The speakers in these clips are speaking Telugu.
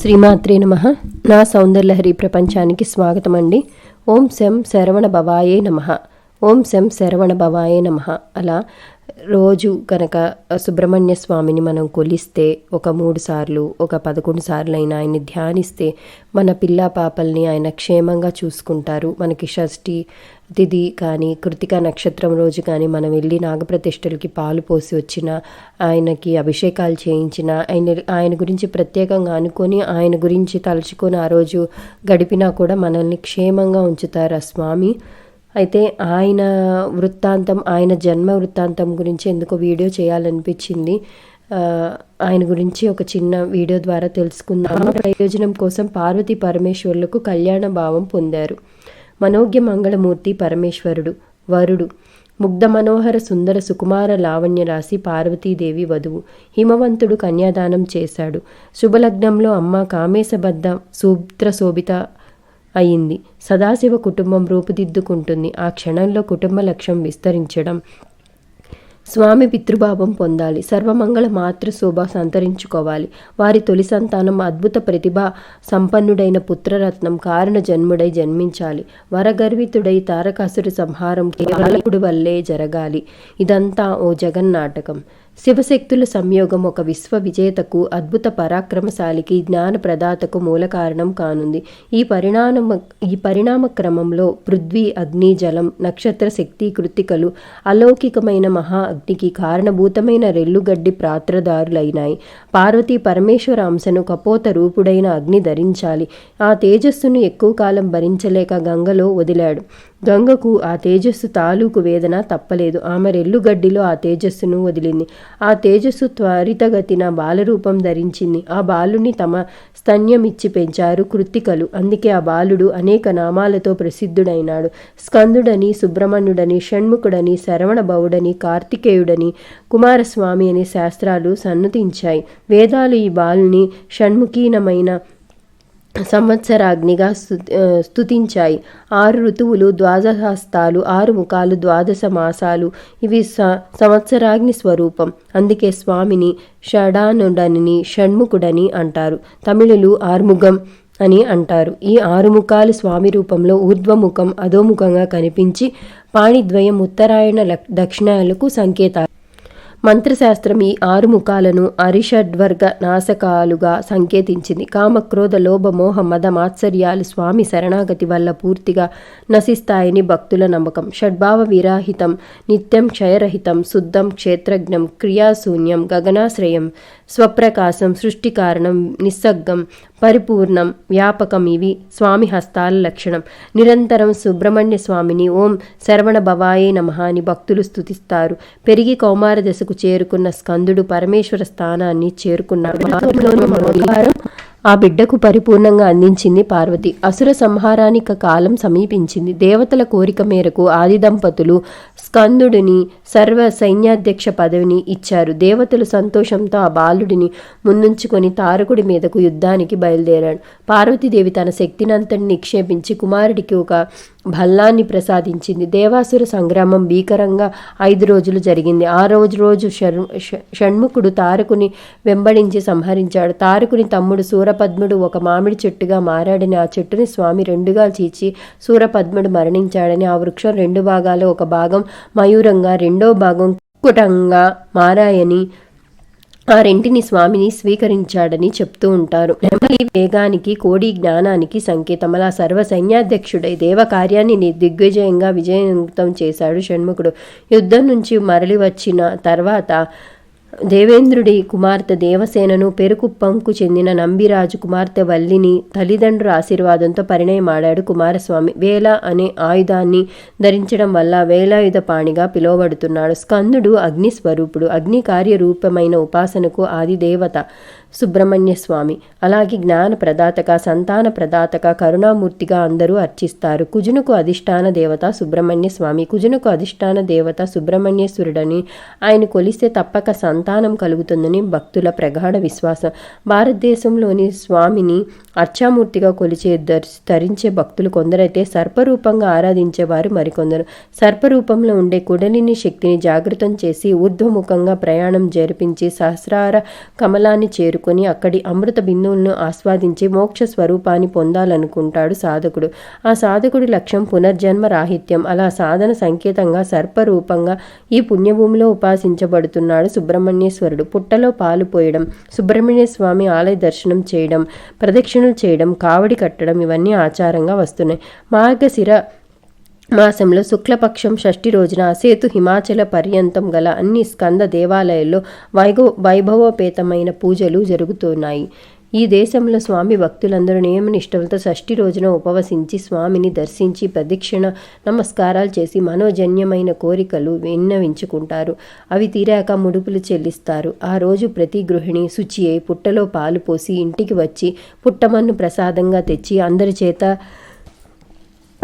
శ్రీమాత్రే నమ. నా సౌందర్యహరి ప్రపంచానికి స్వాగతం అండి ఓం శం శరవణ భవాయే నమ. ఓం శం శరవణ భవాయే నమ. అలా రోజు కనుక సుబ్రహ్మణ్య స్వామిని మనం కొలిస్తే ఒక మూడు సార్లు ఒక పదకొండు సార్లు అయినా ఆయన్ని ధ్యానిస్తే మన పిల్ల పాపల్ని ఆయన క్షేమంగా చూసుకుంటారు. మనకి షష్ఠి తిథి కానీ కృతిక నక్షత్రం రోజు కానీ మనం వెళ్ళి నాగప్రతిష్టలకి పాలు పోసి వచ్చిన ఆయనకి అభిషేకాలు చేయించిన ఆయన ఆయన గురించి ప్రత్యేకంగా అనుకొని ఆయన గురించి తలుచుకొని ఆ రోజు గడిపినా కూడా మనల్ని క్షేమంగా ఉంచుతారు ఆ స్వామి? అయితే ఆయన వృత్తాంతం ఆయన జన్మ వృత్తాంతం గురించి ఎందుకో వీడియో చేయాలనిపించింది. ఆయన గురించి ఒక చిన్న వీడియో ద్వారా తెలుసుకుందాం ప్రయోజనం కోసం పార్వతీ పరమేశ్వరులకు కళ్యాణ భావం పొందారు. మనోజ్ఞ మంగళమూర్తి పరమేశ్వరుడు వరుడు ముగ్ధ మనోహర సుందర సుకుమార లావణ్య రాశి పార్వతీదేవి వధువు హిమవంతుడు కన్యాదానం చేశాడు. శుభలగ్నంలో అమ్మ కామేశబద్ధ సూత్ర శోభిత అయింది. సదాశివ కుటుంబం రూపుదిద్దుకుంటుంది. ఆ క్షణంలో కుటుంబ లక్ష్యం విస్తరించడం స్వామి పితృభావం పొందాలి. సర్వమంగళ మాతృ శోభ సంతరించుకోవాలి. వారి తొలి సంతానం అద్భుత ప్రతిభ సంపన్నుడైన పుత్రరత్నం కారణ జన్ముడై జన్మించాలి. వరగర్వితుడై తారకాసురు సంహారం కేవలకుడు వల్లే జరగాలి. ఇదంతా ఓ జగన్నాటకం శివశక్తుల సంయోగం ఒక విశ్వ విజేతకు అద్భుత పరాక్రమశాలికి జ్ఞాన ప్రదాతకు మూల కారణం కానుంది. ఈ పరిణామ ఈ పరిణామ క్రమంలో పృథ్వీ అగ్ని జలం నక్షత్ర శక్తి కృతికలు అలౌకికమైన మహా అగ్నికి కారణభూతమైన రెల్లుగడ్డి ప్రాత్రదారులైనాయి పార్వతీ పరమేశ్వర అంశను కపోత రూపుడైన అగ్ని ధరించాలి. ఆ తేజస్సును ఎక్కువ కాలం భరించలేక గంగలో వదిలాడు. గంగకు ఆ తేజస్సు తాలూకు వేదన తప్పలేదు. ఆమె రెల్లుగడ్డిలో ఆ తేజస్సును వదిలింది. ఆ తేజస్సు త్వరితగతిన బాలరూపం ధరించింది. ఆ బాలుని తమ స్తన్యమిచ్చి పెంచారు కృత్తికలు. అందుకే ఆ బాలుడు అనేక నామాలతో ప్రసిద్ధుడైనాడు. స్కందుడని సుబ్రహ్మణ్యుడని షణ్ముఖుడని శరవణ భవుడని కార్తికేయుడని కుమారస్వామి అనే శాస్త్రాలు సన్నతించాయి. వేదాలు ఈ బాలుని షణ్ముఖీనమైన సంవత్సరాగ్నిగా స్థుతించాయి స్తుతించాయి. ఆరు ఋతువులు ద్వాదశాస్తాలు ఆరు ముఖాలు ద్వాదశ మాసాలు. ఇవి స సంవత్సరాగ్ని స్వరూపం. అందుకే స్వామిని షడానుడని షణ్ముఖుడని అంటారు. తమిళులు ఆర్ముగం అని అంటారు. ఈ ఆరుముఖాలు స్వామి రూపంలో ఊర్ధ్వముఖం అధోముఖంగా కనిపించి పాణిద్వయం ఉత్తరాయణ లక్- దక్షిణాలకు సంకేతాలు. మంత్రశాస్త్రం ఈ ఆరు ముఖాలను అరిషడ్వర్గ నాశకాలుగా సంకేతించింది. కామక్రోధ లోభ మోహ మద మాత్సర్యాలు స్వామి శరణాగతి వల్ల పూర్తిగా నశిస్తాయని భక్తుల నమ్మకం. షడ్భావ విరాహితం నిత్యం క్షయరహితం శుద్ధం క్షేత్రజ్ఞం క్రియాశూన్యం గగనాశ్రయం స్వప్రకాశం సృష్టి కారణం నిస్సగ్గం పరిపూర్ణం వ్యాపకం ఇవి స్వామి హస్తాల లక్షణం. నిరంతరం సుబ్రహ్మణ్య స్వామిని ఓం శరవణ భవాయే నమ అని భక్తులు స్తుతిస్తారు. పెరిగి కౌమార దశకు చేరుకున్న స్కందుడు పరమేశ్వర స్థానాన్ని చేరుకున్నాడు. ఆ బిడ్డకు పరిపూర్ణంగా అందించింది పార్వతి. అసుర సంహారానికి కాలం సమీపించింది. దేవతల కోరిక మేరకు ఆది దంపతులు స్కందుడిని సర్వ సైన్యాధ్యక్ష పదవిని ఇచ్చారు. దేవతలు సంతోషంతో ఆ బాలుడిని ముందుంచుకొని తారకుడి మీదకు యుద్ధానికి బయలుదేరాడు. పార్వతీదేవి తన శక్తినంతటిని నిక్షేపించి కుమారుడికి ఒక భల్లాన్ని ప్రసాదించింది. దేవాసుర సంగ్రామం భీకరంగా ఐదు రోజులు జరిగింది. ఆ రోజు రోజు షణ్ముఖుడు తారకుని వెంబడించి సంహరించాడు. తారకుని తమ్ముడు సూర సూరపద్ముడు ఒక మామిడి చెట్టుగా మారాడని ఆ చెట్టుని స్వామి రెండుగా చీచి సూరపద్ముడు మరణించాడని ఆ వృక్షం రెండు భాగాలు ఒక భాగం మయూరంగా రెండో భాగం కుటంగా మారాయని ఆ రెంటిని స్వామిని స్వీకరించాడని చెప్తూ ఉంటారు. నెమలి వేగానికి కోడి జ్ఞానానికి సంకేతం. అలా సర్వ సైన్యాధ్యక్షుడై దేవ కార్యాన్ని దిగ్విజయంగా విజయవంతం చేశాడు షణ్ముఖుడు. యుద్ధం నుంచి మరలి వచ్చిన తర్వాత దేవేంద్రుడి కుమార్తె దేవసేనను పెరుకుప్పంకు చెందిన నంబిరాజు కుమార్తె వల్లిని తల్లిదండ్రుల ఆశీర్వాదంతో పరిణయమాడాడు కుమారస్వామి. వేల అనే ఆయుధాన్ని ధరించడం వల్ల వేలాయుధ పాణిగా పిలువబడుతున్నాడు. స్కందుడు అగ్నిస్వరూపుడు. అగ్ని కార్యరూపమైన ఉపాసనకు ఆది దేవత సుబ్రహ్మణ్య స్వామి. అలాగే జ్ఞాన ప్రదాతక సంతాన ప్రదాతక కరుణామూర్తిగా అందరూ అర్చిస్తారు. కుజునకు అధిష్టాన దేవత సుబ్రహ్మణ్య స్వామి. కుజునకు అధిష్టాన దేవత సుబ్రహ్మణ్యేశ్వరుడని ఆయన కొలిస్తే తప్పక సంతానం కలుగుతుందని భక్తుల ప్రగాఢ విశ్వాసం. భారతదేశంలోని స్వామిని అర్చామూర్తిగా కొలిచే దర్శ ధరించే భక్తులు కొందరైతే సర్పరూపంగా ఆరాధించేవారు మరికొందరు. సర్పరూపంలో ఉండే కుడలిని శక్తిని జాగృతం చేసి ఊర్ధ్వముఖంగా ప్రయాణం జరిపించి సహస్రార కమలాన్ని చేరుకొని అక్కడి అమృత బిందువులను ఆస్వాదించి మోక్ష స్వరూపాన్ని పొందాలనుకుంటాడు సాధకుడు. ఆ సాధకుడి లక్ష్యం పునర్జన్మ రాహిత్యం. అలా సాధన సంకేతంగా సర్పరూపంగా ఈ పుణ్యభూమిలో ఉపాసించబడుతున్నాడు సుబ్రహ్మణ్యేశ్వరుడు. పుట్టలో పాలు పోయడం సుబ్రహ్మణ్య స్వామి ఆలయ దర్శనం చేయడం ప్రదక్షిణలు చేయడం కావడి కట్టడం ఇవన్నీ ఆచారంగా వస్తున్నాయి. మార్గశిర మాసంలో శుక్లపక్షం షష్ఠి రోజున అసేతు హిమాచల పర్యంతం గల అన్ని స్కంద దేవాలయాల్లో వైభవ వైభవోపేతమైన పూజలు జరుగుతున్నాయి. ఈ దేశంలో స్వామి భక్తులందరూ నియమనిష్టలతో షష్ఠి రోజున ఉపవసించి స్వామిని దర్శించి ప్రదక్షిణ నమస్కారాలు చేసి మనోజన్యమైన కోరికలు విన్నవించుకుంటారు. అవి తీరాక ముడుపులు చెల్లిస్తారు. ఆ రోజు ప్రతి గృహిణి శుచి అయి పుట్టలో పాలు పోసి ఇంటికి వచ్చి పుట్టమన్ను ప్రసాదంగా తెచ్చి అందరి చేత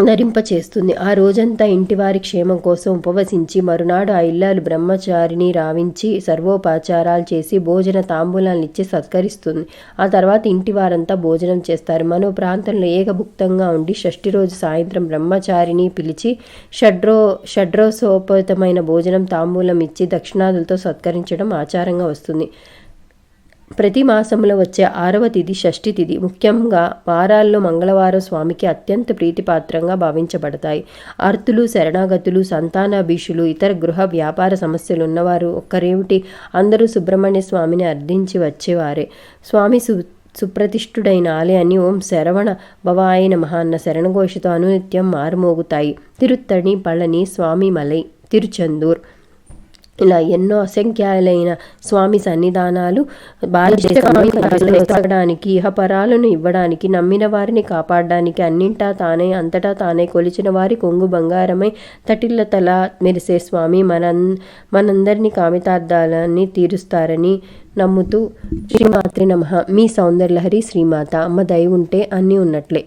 ధరింప చేస్తుంది ఆ రోజంతా ఇంటివారి క్షేమం కోసం ఉపవసించి మరునాడు ఆ ఇల్లాలు బ్రహ్మచారిని రావించి సర్వోపచారాలు చేసి భోజన తాంబూలాలను ఇచ్చి సత్కరిస్తుంది. ఆ తర్వాత ఇంటి వారంతా భోజనం చేస్తారు. మనో ప్రాంతంలో ఏకభుక్తంగా ఉండి షష్ఠి రోజు సాయంత్రం బ్రహ్మచారిని పిలిచి షడ్రో షడ్రోసోపేతమైన భోజనం తాంబూలం ఇచ్చి దక్షిణాదులతో సత్కరించడం ఆచారంగా వస్తుంది. ప్రతి మాసంలో వచ్చే ఆరవ తిథి షష్ఠి తిథి ముఖ్యంగా వారాల్లో మంగళవారం స్వామికి అత్యంత ప్రీతిపాత్రంగా భావించబడతాయి. అర్తులు శరణాగతులు సంతానాభీషులు ఇతర గృహ వ్యాపార సమస్యలు ఉన్నవారు ఒక్కరేమిటి? అందరూ సుబ్రహ్మణ్య స్వామిని అర్థించి వచ్చేవారే. స్వామి సు సుప్రతిష్ఠుడైన ఆలయాన్ని ఓం శరవణ భవాయ నమః అన్న శరణఘోషతో అనునిత్యం మారుమోగుతాయి. తిరుత్తణి పళని స్వామిమలై తిరుచందూర్. ఇలా ఎన్నో అసంఖ్యాలైన స్వామి సన్నిధానాలు భారతదేశానికి ఇహపరాలను ఇవ్వడానికి నమ్మిన వారిని కాపాడడానికి అన్నింటా తానే అంతటా తానే కొలిచిన వారి కొంగు బంగారమై తటిల్ల తల మెరిసే స్వామి మన మనందరినీ కామితార్థాలని తీరుస్తారని నమ్ముతూ శ్రీమాత్రి నమ. మీ సౌందర్యలహరి శ్రీమాత అమ్మ దయ ఉంటే అన్నీ ఉన్నట్లే.